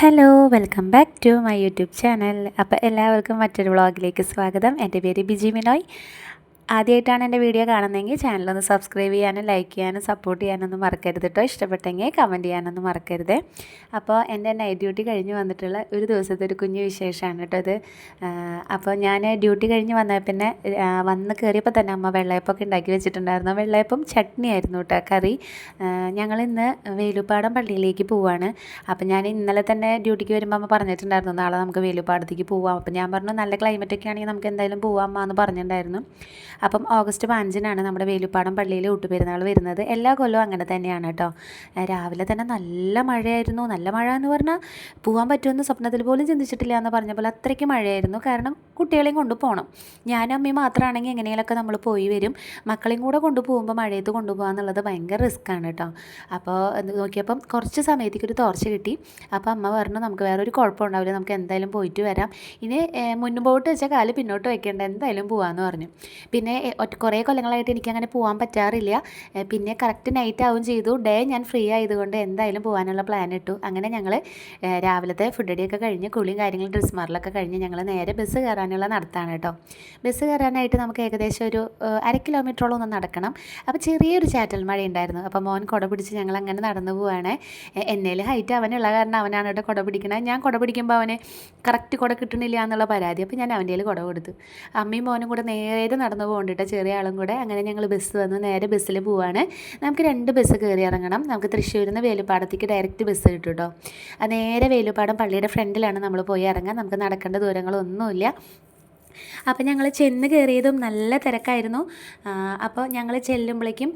Hello welcome back to my YouTube channel അപ്പോൾ എല്ലാവർക്കും മറ്റൊരു വ്ളോഗിലേക്ക് സ്വാഗതം. എന്റെ പേര് ബിജി മിനോയ്. ആദ്യമായിട്ടാണ് എന്റെ വീഡിയോ കാണുന്നതെങ്കിൽ ചാനലൊന്ന് സബ്സ്ക്രൈബ് ചെയ്യാനും ലൈക്ക് ചെയ്യാനും സപ്പോർട്ട് ചെയ്യാനൊന്നും മറക്കരുത് കേട്ടോ. ഇഷ്ടപ്പെട്ടെങ്കിൽ കമന്റ് ചെയ്യാനൊന്നും മറക്കരുത്. അപ്പോൾ എന്റെ നൈറ്റ് ഡ്യൂട്ടി കഴിഞ്ഞ് വന്നിട്ടുള്ള ഒരു ദിവസത്തെ ഒരു കുഞ്ഞു വിശേഷമാണ് കേട്ടോ ഇത്. അപ്പോൾ ഞാൻ ഡ്യൂട്ടി കഴിഞ്ഞ് വന്ന പിന്നെ വന്ന് കയറിയപ്പോൾ തന്നെ അമ്മ വെള്ളയപ്പൊക്കെ ഉണ്ടാക്കി വെച്ചിട്ടുണ്ടായിരുന്നു. വെള്ളയപ്പം ചട്നി ആയിരുന്നു കേട്ടോ കറി. ഞങ്ങളിന്ന് വേലുപ്പാടം പള്ളിയിലേക്ക് പോവാണ്. അപ്പോൾ ഞാൻ ഇന്നലെ തന്നെ ഡ്യൂട്ടിക്ക് വരുമ്പോൾ അമ്മ പറഞ്ഞിട്ടുണ്ടായിരുന്നു നാളെ നമുക്ക് വേലുപ്പാടത്തേക്ക് പോവാം. അപ്പോൾ ഞാൻ പറഞ്ഞു നല്ല ക്ലൈമറ്റൊക്കെ ആണെങ്കിൽ നമുക്ക് എന്തായാലും പോവാം അമ്മ എന്ന് പറഞ്ഞിട്ടുണ്ടായിരുന്നു. അപ്പം ഓഗസ്റ്റ് പതിനഞ്ചിനാണ് നമ്മുടെ വേലുപ്പാടം പള്ളിയിൽ ഊട്ടുപെരുന്നാൾ വരുന്നത്. എല്ലാ കൊല്ലവും അങ്ങനെ തന്നെയാണ് കേട്ടോ. രാവിലെ തന്നെ നല്ല മഴയായിരുന്നു. നല്ല മഴ എന്ന് പറഞ്ഞാൽ പോകാൻ പറ്റുമെന്ന് സ്വപ്നത്തിൽ പോലും ചിന്തിച്ചിട്ടില്ല എന്ന് പറഞ്ഞ പോലെ അത്രയ്ക്ക് മഴയായിരുന്നു. കാരണം കുട്ടികളെയും കൊണ്ട് പോകണം ഞാനും അമ്മയും മാത്രമാണെങ്കിൽ എങ്ങനെയൊക്കെ നമ്മൾ പോയി വരും. മക്കളെയും കൂടെ കൊണ്ടുപോകുമ്പോൾ മഴയത്ത് കൊണ്ടുപോകുക എന്നുള്ളത് ഭയങ്കര റിസ്ക്കാണ് കേട്ടോ. അപ്പോൾ നോക്കിയപ്പം കുറച്ച് സമയത്തേക്ക് ഒരു തോർച്ച കിട്ടി. അപ്പോൾ അമ്മ പറഞ്ഞു നമുക്ക് വേറെ ഒരു കുഴപ്പമുണ്ടാവില്ല നമുക്ക് എന്തായാലും പോയിട്ട് വരാം. ഇനി മുന്നോട്ട് വെച്ച കാൽ പിന്നോട്ട് വയ്ക്കേണ്ട എന്തായാലും പോകാമെന്ന് പറഞ്ഞു. പിന്നെ ഒറ്റ കുറേ കൊല്ലങ്ങളായിട്ട് എനിക്ക് അങ്ങനെ പോകാൻ പറ്റാറില്ല പിന്നെ കറക്റ്റ് നൈറ്റ് ആവും ചെയ്തു. ഡേ ഞാൻ ഫ്രീ ആയതുകൊണ്ട് എന്തായാലും പോകാനുള്ള പ്ലാൻ ഇട്ടു. അങ്ങനെ ഞങ്ങൾ രാവിലത്തെ ഫുഡ് ഡേയൊക്കെ കഴിഞ്ഞ് കുളിയും കാര്യങ്ങളും ഡ്രസ് മാറലൊക്കെ കഴിഞ്ഞ് ഞങ്ങൾ നേരെ ബസ് കയറാനുള്ള നടത്താണ് കേട്ടോ ബസ് കയറാനായിട്ട് നമുക്ക് ഏകദേശം ഒരു അര കിലോമീറ്ററോളം ഒന്ന് നടക്കണം. അപ്പോൾ ചെറിയൊരു ചാറ്റൽ മഴ ഉണ്ടായിരുന്നു അപ്പോൾ മോൻ കുട പിടിച്ച് ഞങ്ങൾ അങ്ങനെ നടന്നു പോവുകയാണ് എന്നേൽ ഹൈറ്റ് അവനുള്ള കാരണം അവനാണ് കേട്ടോ കുട പിടിക്കണത് ഞാൻ കുട പിടിക്കുമ്പോൾ അവന് കറക്റ്റ് കുട കിട്ടണില്ല എന്നുള്ള പരാതി. അപ്പോൾ ഞാൻ അവന്റെ കുട കൊടുത്തു. അമ്മയും മോനും കൂടെ നേരെ നടന്നു പോകണ്ടിട്ട് ചെറിയ ആളും കൂടെ. അങ്ങനെ ഞങ്ങൾ ബസ് വന്ന്. നേരെ ബസ്സിൽ പോവാണ്. നമുക്ക് രണ്ട് ബസ് കയറി ഇറങ്ങണം. നമുക്ക് തൃശ്ശൂരിൽ നിന്ന് വേലുപ്പാടത്തേക്ക് ഡയറക്റ്റ് ബസ് കിട്ടും കേട്ടോ നേരെ വേലുപ്പാടം പള്ളിയുടെ ഫ്രണ്ടിലാണ് നമ്മൾ പോയി ഇറങ്ങാൻ നമുക്ക് നടക്കേണ്ട ദൂരങ്ങളൊന്നുമില്ല. അപ്പോൾ ഞങ്ങൾ ചെന്ന് കയറിയതും നല്ല തിരക്കായിരുന്നു. അപ്പോൾ ഞങ്ങൾ ചെല്ലുമ്പോഴേക്കും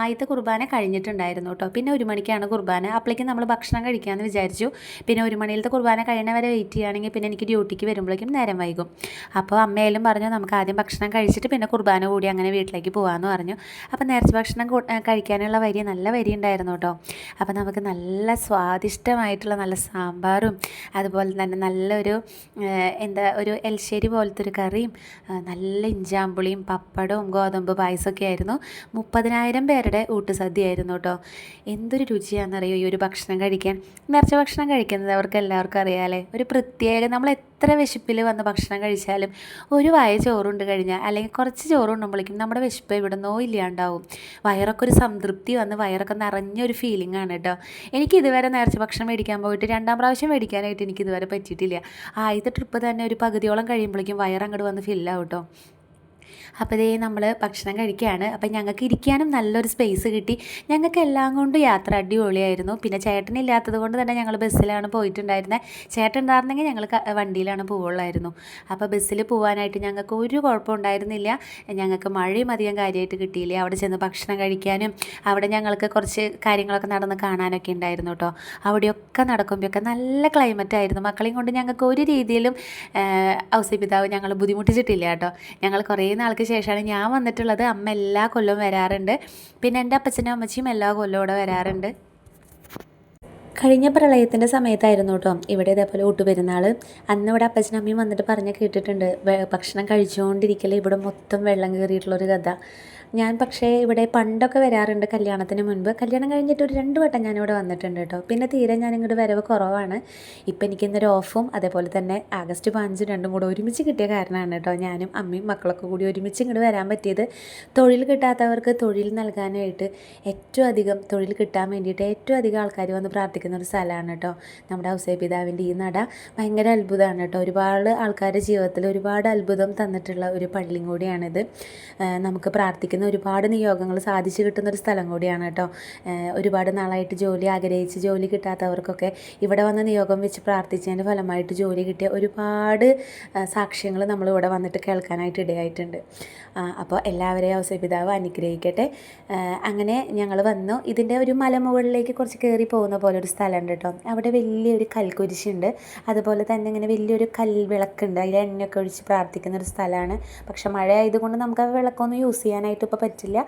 ആദ്യത്തെ കുർബാന കഴിഞ്ഞിട്ടുണ്ടായിരുന്നു കേട്ടോ. പിന്നെ ഒരു മണിക്കാണ് കുർബാന. അപ്പോഴേക്കും നമ്മൾ ഭക്ഷണം കഴിക്കാമെന്ന് വിചാരിച്ചു. പിന്നെ ഒരു മണിയിലത്തെ കുർബാന കഴിയണ വരെ വെയിറ്റ് ചെയ്യുകയാണെങ്കിൽ പിന്നെ എനിക്ക് ഡ്യൂട്ടിക്ക് വരുമ്പോഴേക്കും നേരം വൈകും. അപ്പോൾ അമ്മയായാലും പറഞ്ഞു നമുക്ക് ആദ്യം ഭക്ഷണം കഴിച്ചിട്ട് പിന്നെ കുർബാന കൂടി അങ്ങനെ വീട്ടിലേക്ക് പോകാമെന്ന് പറഞ്ഞു. അപ്പോൾ നേരത്തെ ഭക്ഷണം കഴിക്കാനുള്ള വരി നല്ല വരി ഉണ്ടായിരുന്നു കേട്ടോ. അപ്പോൾ നമുക്ക് നല്ല സ്വാദിഷ്ടമായിട്ടുള്ള നല്ല സാമ്പാറും അതുപോലെ തന്നെ നല്ലൊരു എന്താ ഒരു എൽശ്ശേരി പോലത്തെ ഒരു കറിയും നല്ല ഇഞ്ചാമ്പുളിയും പപ്പടവും ഗോതമ്പ് പായസമൊക്കെ ആയിരുന്നു. മുപ്പതിനായിരം പേരുടെ ഊട്ടുസദ്യയായിരുന്നു കേട്ടോ. എന്തൊരു രുചിയാണെന്നറിയോ ഈ ഒരു ഭക്ഷണം കഴിക്കാൻ? നിറച്ച ഭക്ഷണം കഴിക്കുന്നത് അവർക്ക് എല്ലാവർക്കും അറിയാമല്ലേ? ഒരു പ്രത്യേക നമ്മൾ എത്ര വിശപ്പിൽ വന്ന് ഭക്ഷണം കഴിച്ചാലും ഒരു വായ ചോറുണ്ട് കഴിഞ്ഞാൽ അല്ലെങ്കിൽ കുറച്ച് ചോറുണ്ടുമ്പോഴേക്കും നമ്മുടെ വിശപ്പ് എവിടുന്നോ ഇല്ലാണ്ടാവും. വയറൊക്കെ ഒരു സംതൃപ്തി വന്ന് വയറൊക്കെ നിറഞ്ഞൊരു ഫീലിംഗ് ആണ് കേട്ടോ. എനിക്ക് ഇതുവരെ നേർച്ച ഭക്ഷണം മേടിക്കാൻ പോയിട്ട് രണ്ടാം പ്രാവശ്യം മേടിക്കാനായിട്ട് എനിക്ക് ഇതുവരെ പറ്റിയിട്ടില്ല. ആദ്യത്തെ ട്രിപ്പ് തന്നെ ഒരു പകുതിയോളം കഴിയുമ്പോഴേക്കും വയറങ്ങോട്ട് വന്ന് ഫില്ലാവും കേട്ടോ അപ്പോൾ ഇതേ നമ്മൾ ഭക്ഷണം കഴിക്കുകയാണ് അപ്പോൾ ഞങ്ങൾക്ക് ഇരിക്കാനും നല്ലൊരു സ്പേസ് കിട്ടി. ഞങ്ങൾക്ക് എല്ലാം കൊണ്ടും യാത്ര അടിപൊളിയായിരുന്നു. പിന്നെ ചേട്ടനില്ലാത്തത് കൊണ്ട് തന്നെ ഞങ്ങൾ ബസ്സിലാണ് പോയിട്ടുണ്ടായിരുന്നത് ചേട്ടൻ ഉണ്ടായിരുന്നെങ്കിൽ ഞങ്ങൾ വണ്ടിയിലാണ് പോവുള്ളായിരുന്നു. അപ്പോൾ ബസ്സിൽ പോകാനായിട്ട് ഞങ്ങൾക്ക് ഒരു കുഴപ്പം ഉണ്ടായിരുന്നില്ല ഞങ്ങൾക്ക് മഴയും അധികം കാര്യമായിട്ട് കിട്ടിയില്ല. അവിടെ ചെന്ന് ഭക്ഷണം കഴിക്കാനും അവിടെ ഞങ്ങൾക്ക് കുറച്ച് കാര്യങ്ങളൊക്കെ നടന്ന് കാണാനൊക്കെ ഉണ്ടായിരുന്നു കേട്ടോ അവിടെയൊക്കെ നടക്കുമ്പോഴൊക്കെ നല്ല ക്ലൈമറ്റ് ആയിരുന്നു. മക്കളെയും കൊണ്ട് ഞങ്ങൾക്ക് ഒരു രീതിയിലും ഔസപിതാവ് ഞങ്ങൾ ബുദ്ധിമുട്ടിച്ചിട്ടില്ല കേട്ടോ ഞങ്ങൾ കുറേ നാൾക്ക് ശേഷമാണ് ഞാൻ വന്നിട്ടുള്ളത്. അമ്മ എല്ലാ കൊല്ലവും വരാറുണ്ട്. പിന്നെ എന്റെ അപ്പച്ചനും അമ്മച്ചിയും എല്ലാ കൊല്ലവും ഇവിടെ വരാറുണ്ട്. കഴിഞ്ഞ പ്രളയത്തിന്റെ സമയത്തായിരുന്നു കേട്ടോ. ഇവിടെ ഇതേപോലെ ഊട്ടുപെരുന്നാൾ. അന്ന് ഇവിടെ അപ്പച്ചനും അമ്മയും വന്നിട്ട് പറഞ്ഞ് കേട്ടിട്ടുണ്ട്. ഭക്ഷണം കഴിച്ചുകൊണ്ടിരിക്കൽ ഇവിടെ മൊത്തം വെള്ളം കയറിയിട്ടുള്ളൊരു കഥ. ഞാൻ പക്ഷേ ഇവിടെ പണ്ടൊക്കെ വരാറുണ്ട് കല്യാണത്തിന് മുൻപ്. കല്യാണം കഴിഞ്ഞിട്ട് ഒരു രണ്ട് വട്ടം ഞാനിവിടെ വന്നിട്ടുണ്ട് കേട്ടോ. പിന്നെ തീരെ ഞാൻ ഇങ്ങോട്ട് വരവ് കുറവാണ്. ഇപ്പം എനിക്കിന്നൊരു ഓഫും അതേപോലെ തന്നെ ആഗസ്റ്റ് പതിനഞ്ച് രണ്ടും കൂടെ ഒരുമിച്ച് കിട്ടിയ കാരണമാണ് കേട്ടോ ഞാനും അമ്മയും മക്കളൊക്കെ കൂടി ഒരുമിച്ച് ഇങ്ങോട്ട് വരാൻ പറ്റിയത്. തൊഴിൽ കിട്ടാത്തവർക്ക് തൊഴിൽ നൽകാനായിട്ട് ഏറ്റവും അധികം തൊഴിൽ കിട്ടാൻ വേണ്ടിയിട്ട് ഏറ്റവും അധികം ആൾക്കാർ വന്ന് പ്രാർത്ഥിക്കുന്ന ഒരു സ്ഥലമാണ് കേട്ടോ നമ്മുടെ ഔസേ പിതാവിന്റെ ഈ നട. ഭയങ്കര അത്ഭുതമാണ് കേട്ടോ. ഒരുപാട് ആൾക്കാരുടെ ജീവിതത്തിൽ ഒരുപാട് അത്ഭുതം തന്നിട്ടുള്ള ഒരു പള്ളിയും കൂടിയാണിത്. നമുക്ക് പ്രാർത്ഥിക്കുന്ന ഒരുപാട് നിയോഗങ്ങൾ സാധിച്ചു കിട്ടുന്ന ഒരു സ്ഥലം കൂടിയാണ് കേട്ടോ. ഒരുപാട് നാളായിട്ട് ജോലി ആഗ്രഹിച്ച് ജോലി കിട്ടാത്തവർക്കൊക്കെ ഇവിടെ വന്ന് നിയോഗം വെച്ച് പ്രാർത്ഥിച്ചതിന്റെ ഫലമായിട്ട് ജോലി കിട്ടിയ ഒരുപാട് സാക്ഷ്യങ്ങൾ നമ്മൾ ഇവിടെ വന്നിട്ട് കേൾക്കാനായിട്ട് ഇടയായിട്ടുണ്ട്. അപ്പോൾ എല്ലാവരെയും ഔസപിതാവ് അനുഗ്രഹിക്കട്ടെ. അങ്ങനെ ഞങ്ങൾ വന്നു. ഇതിന്റെ ഒരു മലമുകളിലേക്ക് കുറച്ച് കയറി പോകുന്ന പോലെ ഒരു സ്ഥലമുണ്ട് കേട്ടോ. അവിടെ വലിയൊരു കൽക്കുരിശുണ്ട്. അതുപോലെ തന്നെ ഇങ്ങനെ വലിയൊരു കൽവിളക്കുണ്ട്. അതിൽ എണ്ണയൊക്കെ ഒഴിച്ച് പ്രാർത്ഥിക്കുന്ന ഒരു സ്ഥലമാണ്. പക്ഷേ മഴ ആയതുകൊണ്ട് നമുക്ക് ആ വിളക്കൊന്നും യൂസ് ചെയ്യാനായിട്ട് ഇപ്പോൾ പറ്റില്ല.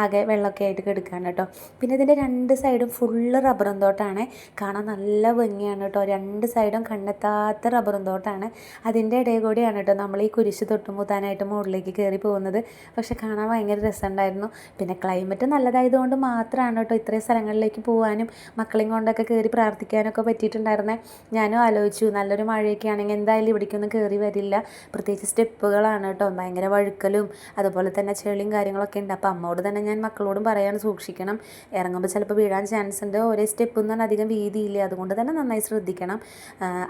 ആകെ വെള്ളമൊക്കെ ആയിട്ട് കിടക്കുകയാണ് കേട്ടോ. പിന്നെ ഇതിന്റെ രണ്ട് സൈഡും ഫുള്ള് റബ്ബറും തോട്ടാണ്. കാണാൻ നല്ല ഭംഗിയാണ് കേട്ടോ. രണ്ട് സൈഡും കണ്ണെത്താത്ത റബ്ബറും തോട്ടാണ്. അതിന്റെ ഇടയിൽ കൂടിയാണ് കേട്ടോ നമ്മൾ ഈ കുരിശ് തൊട്ടുമുത്താനായിട്ട് മുകളിലേക്ക് കയറി പോകുന്നത്. പക്ഷെ കാണാൻ ഭയങ്കര രസമുണ്ടായിരുന്നു. പിന്നെ ക്ലൈമറ്റ് നല്ലതായതുകൊണ്ട് മാത്രമാണ് കേട്ടോ ഇത്രയും സ്ഥലങ്ങളിലേക്ക് പോകാനും മക്കളെയും കൊണ്ടൊക്കെ കയറി പ്രാർത്ഥിക്കാനൊക്കെ പറ്റിയിട്ടുണ്ടായിരുന്നേ. ഞാനും ആലോചിച്ചു നല്ലൊരു മഴയൊക്കെ ആണെങ്കിൽ എന്തായാലും ഇവിടേക്കൊന്നും കയറി വരില്ല. പ്രത്യേകിച്ച് സ്റ്റെപ്പുകളാണ് കേട്ടോ. ഭയങ്കര വഴുക്കലും അതുപോലെ തന്നെ ചെളിയും കാര്യങ്ങളൊക്കെ ഉണ്ട്. അപ്പോൾ അമ്മോട് തന്നെ ഞാൻ മക്കളോടും പറയാൻ സൂക്ഷിക്കണം. ഇറങ്ങുമ്പോൾ ചിലപ്പോൾ വീഴാൻ ചാൻസ് ഉണ്ട്. ഒരേ സ്റ്റെപ്പ് എന്ന് പറഞ്ഞാൽ അധികം വീതിയില്ല. അതുകൊണ്ട് തന്നെ നന്നായി ശ്രദ്ധിക്കണം.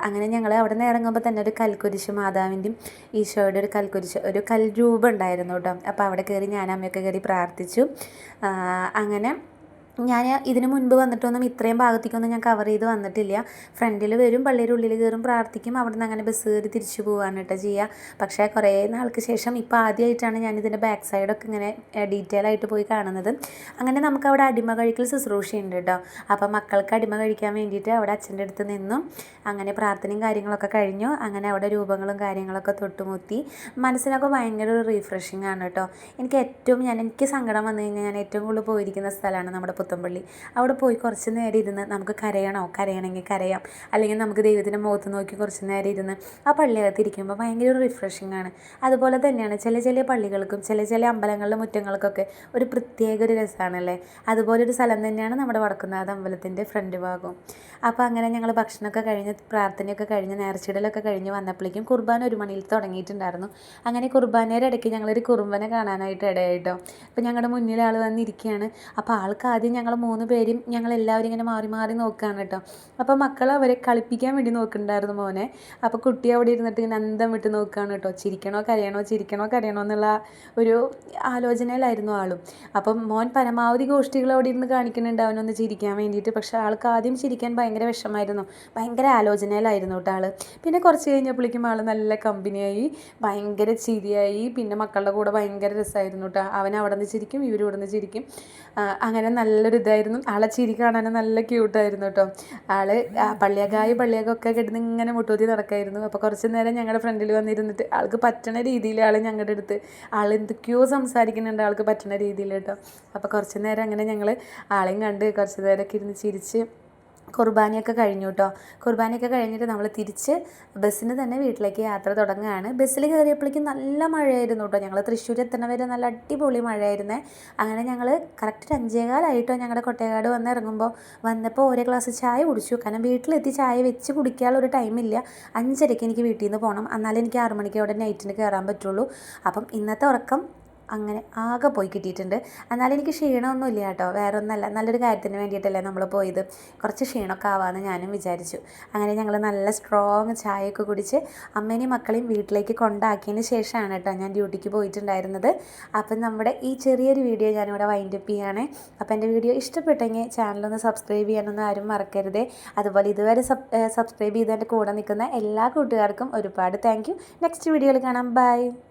അങ്ങനെ ഞങ്ങൾ അവിടെ നിന്ന് ഇറങ്ങുമ്പോൾ തന്നെ ഒരു കൽക്കുരിശ് മാതാവിന്റെയും ഈശോയുടെ ഒരു കൽക്കുരിശ് ഒരു കൽ രൂപം ഉണ്ടായിരുന്നു കേട്ടോ. അപ്പോൾ അവിടെ കയറി ഞാൻ അമ്മയൊക്കെ കയറി പ്രാർത്ഥിച്ചു. അങ്ങനെ ഞാൻ ഇതിന് മുൻപ് വന്നിട്ടൊന്നും ഇത്രയും ഭാഗത്തേക്കൊന്നും ഞാൻ കവർ ചെയ്ത് വന്നിട്ടില്ല. ഫ്രണ്ടിൽ വരും പള്ളിയുടെ ഉള്ളിൽ കയറും പ്രാർത്ഥിക്കും അവിടെ നിന്ന് അങ്ങനെ ബസ് കയറി തിരിച്ചു പോവാണ് കേട്ടോ ചെയ്യുക പക്ഷേ കുറേ നാൾക്ക് ശേഷം ഇപ്പോൾ ആദ്യമായിട്ടാണ് ഞാൻ ഇതിന്റെ ബാക്ക് സൈഡൊക്കെ ഇങ്ങനെ ഡീറ്റെയിൽ ആയിട്ട് പോയി കാണുന്നത്. അങ്ങനെ നമുക്ക് അവിടെ അടിമ കഴിക്കൽ ശുശ്രൂഷയുണ്ട് കേട്ടോ അപ്പോൾ മക്കൾക്ക് അടിമ കഴിക്കാൻ വേണ്ടിയിട്ട് അവിടെ അച്ഛന്റെ അടുത്ത് നിന്നും അങ്ങനെ പ്രാർത്ഥനയും കാര്യങ്ങളൊക്കെ കഴിഞ്ഞു. അങ്ങനെ അവിടെ രൂപങ്ങളും കാര്യങ്ങളൊക്കെ തൊട്ടുമുത്തി മനസ്സിനൊക്കെ ഭയങ്കര ഒരു റീഫ്രഷിങ് ആണ് കേട്ടോ എനിക്ക് ഏറ്റവും ഞാൻ എനിക്ക് സങ്കടം വന്നു കഴിഞ്ഞാൽ ഞാൻ ഏറ്റവും കൂടുതൽ പോയിരിക്കുന്ന സ്ഥലമാണ് നമ്മുടെ പുത്തമ്പള്ളി അവിടെ പോയി കുറച്ച് നേരം ഇരുന്ന് നമുക്ക് കരയണോ? കരയണമെങ്കിൽ കരയാം. അല്ലെങ്കിൽ നമുക്ക് ദൈവത്തിന്റെ മുഖത്ത് നോക്കി കുറച്ച് നേരം ഇരുന്ന് ആ പള്ളിയകത്ത് ഇരിക്കുമ്പോൾ ഭയങ്കര ഒരു റിഫ്രഷിങ് ആണ്. അതുപോലെ തന്നെയാണ് ചില ചില പള്ളികൾക്കും ചില ചില അമ്പലങ്ങളിലെ മുറ്റങ്ങൾക്കൊക്കെ ഒരു പ്രത്യേക ഒരു രസമാണല്ലേ? അതുപോലെ ഒരു സ്ഥലം തന്നെയാണ് നമ്മുടെ വടക്കുന്നാഥ അമ്പലത്തിന്റെ ഫ്രണ്ട് ഭാഗം അപ്പോൾ അങ്ങനെ ഞങ്ങൾ ഭക്ഷണമൊക്കെ കഴിഞ്ഞ് പ്രാർത്ഥനയൊക്കെ കഴിഞ്ഞ് നേർച്ചിടലൊക്കെ കഴിഞ്ഞ് വന്നപ്പോഴേക്കും കുർബാന ഒരു മണിയിൽ തുടങ്ങിയിട്ടുണ്ടായിരുന്നു. അങ്ങനെ കുർബാനയുടെ ഇടയ്ക്ക് ഞങ്ങളൊരു കുറുമ്പനെ കാണാനായിട്ട് ഇടയായിട്ടോ. അപ്പോൾ ഞങ്ങളുടെ മുന്നിൽ ആൾ വന്നിരിക്കുകയാണ്. അപ്പോൾ ആൾക്ക് ആദ്യം ഞങ്ങൾ മൂന്ന് പേരും ഞങ്ങൾ എല്ലാവരും ഇങ്ങനെ മാറി മാറി നോക്കുകയാണ് കേട്ടോ. അപ്പോൾ മക്കൾ അവരെ കളിപ്പിക്കാൻ വേണ്ടി നോക്കുന്നുണ്ടായിരുന്നു മോനെ. അപ്പോൾ കുട്ടി അവിടെ ഇരുന്നിട്ട് ഇങ്ങനെ അന്തം വിട്ട് നോക്കുകയാണ് കേട്ടോ. ചിരിക്കണോ കരയണോ ചിരിക്കണോ കരയണോ എന്നുള്ള ഒരു ആലോചനയിലായിരുന്നു ആളും. അപ്പം മോൻ പരമാവധി ഗോഷ്ഠികൾ അവിടെ ഇരുന്ന് കാണിക്കുന്നുണ്ട് അവനൊന്ന് ചിരിക്കാൻ വേണ്ടിയിട്ട്. പക്ഷേ ആൾക്ക് ആദ്യം ചിരിക്കാൻ ഭയങ്കര വിഷമായിരുന്നു ഭയങ്കര ആലോചനയിലായിരുന്നു കേട്ടോ ആൾ പിന്നെ കുറച്ച് കഴിഞ്ഞപ്പോഴേക്കും ആൾ നല്ല കമ്പനിയായി ഭയങ്കര ചിരിയായി. പിന്നെ മക്കളുടെ കൂടെ ഭയങ്കര രസമായിരുന്നു കേട്ടോ. അവൻ അവിടെ നിന്ന് ചിരിക്കും ഇവരിവിടെ നിന്ന് ചിരിക്കും. അങ്ങനെ അങ്ങനെ നല്ലൊരു ഇതായിരുന്നു. ആളെ ചിരി കാണാൻ നല്ല ക്യൂട്ടായിരുന്നു കേട്ടോ ആൾ പള്ളിയകായ പള്ളിയകൊക്കെ കിടന്ന് ഇങ്ങനെ മുട്ടൂത്തി നടക്കായിരുന്നു. അപ്പോൾ കുറച്ച് നേരം ഞങ്ങളുടെ ഫ്രണ്ടിൽ വന്നിരുന്നിട്ട് ആൾക്ക് പറ്റണ രീതിയിൽ ആൾ ഞങ്ങളുടെ അടുത്ത് ആൾ എന്തൊക്കെയോ സംസാരിക്കുന്നുണ്ട് ആൾക്ക് പറ്റണ രീതിയിൽ കേട്ടോ അപ്പോൾ കുറച്ച് നേരം അങ്ങനെ ഞങ്ങൾ ആളെയും കണ്ട് കുറച്ച് നേരമൊക്കെ ഇരുന്ന് ചിരിച്ച് കുർബാനയൊക്കെ കഴിഞ്ഞു കേട്ടോ കുർബാനയൊക്കെ കഴിഞ്ഞിട്ട് നമ്മൾ തിരിച്ച് ബസ്സിന് തന്നെ വീട്ടിലേക്ക് യാത്ര തുടങ്ങുകയാണ്. ബസ്സിൽ കയറിയപ്പോഴേക്കും നല്ല മഴയായിരുന്നു കേട്ടോ ഞങ്ങൾ തൃശ്ശൂർ എത്തണ വരെ നല്ല അടിപൊളി മഴയായിരുന്നേ. അങ്ങനെ ഞങ്ങൾ കറക്റ്റ് ഒരു അഞ്ചേകാലായിട്ടോ ഞങ്ങളുടെ കൊട്ടേക്കാട് വന്ന് ഇറങ്ങുമ്പോൾ വന്നപ്പോൾ ഓരോ ഗ്ലാസ് ചായ കുടിച്ചു. കാരണം വീട്ടിലെത്തി ചായ വെച്ച് കുടിക്കാനുള്ള ഒരു ടൈമില്ല അഞ്ചരയ്ക്ക് എനിക്ക് വീട്ടിൽ നിന്ന് പോകണം എന്നാലേ എനിക്ക് ആറുമണിക്ക് അവിടെ നൈറ്റിന് കയറാൻ പറ്റുള്ളൂ. അപ്പം ഇന്നത്തെ ഉറക്കം അങ്ങനെ ആകെ പോയി കിട്ടിയിട്ടുണ്ട്. എന്നാലും എനിക്ക് ക്ഷീണമൊന്നും ഇല്ല കേട്ടോ. വേറെ ഒന്നല്ല നല്ലൊരു കാര്യത്തിന് വേണ്ടിയിട്ടല്ലേ നമ്മൾ പോയത്. കുറച്ച് ക്ഷീണമൊക്കെ ആവാമെന്ന് ഞാനും വിചാരിച്ചു. അങ്ങനെ ഞങ്ങൾ നല്ല സ്ട്രോങ് ചായയൊക്കെ കുടിച്ച് അമ്മേനെയും മക്കളെയും വീട്ടിലേക്ക് കൊണ്ടാക്കിയതിന് ശേഷമാണ് കേട്ടോ ഞാൻ ഡ്യൂട്ടിക്ക് പോയിട്ടുണ്ടായിരുന്നത്. അപ്പം നമ്മുടെ ഈ ചെറിയൊരു വീഡിയോ ഞാനിവിടെ വൈൻഡപ്പ് ചെയ്യുകയാണ് അപ്പോൾ എന്റെ വീഡിയോ ഇഷ്ടപ്പെട്ടെങ്കിൽ ചാനലൊന്ന് സബ്സ്ക്രൈബ് ചെയ്യാനൊന്നും ആരും മറക്കരുത്. അതുപോലെ ഇതുവരെ സബ് സബ്സ്ക്രൈബ് ചെയ്തതിന്റെ കൂടെ നിൽക്കുന്ന എല്ലാ കൂട്ടുകാർക്കും ഒരുപാട് താങ്ക് നെക്സ്റ്റ് വീഡിയോയിൽ കാണാം. ബൈ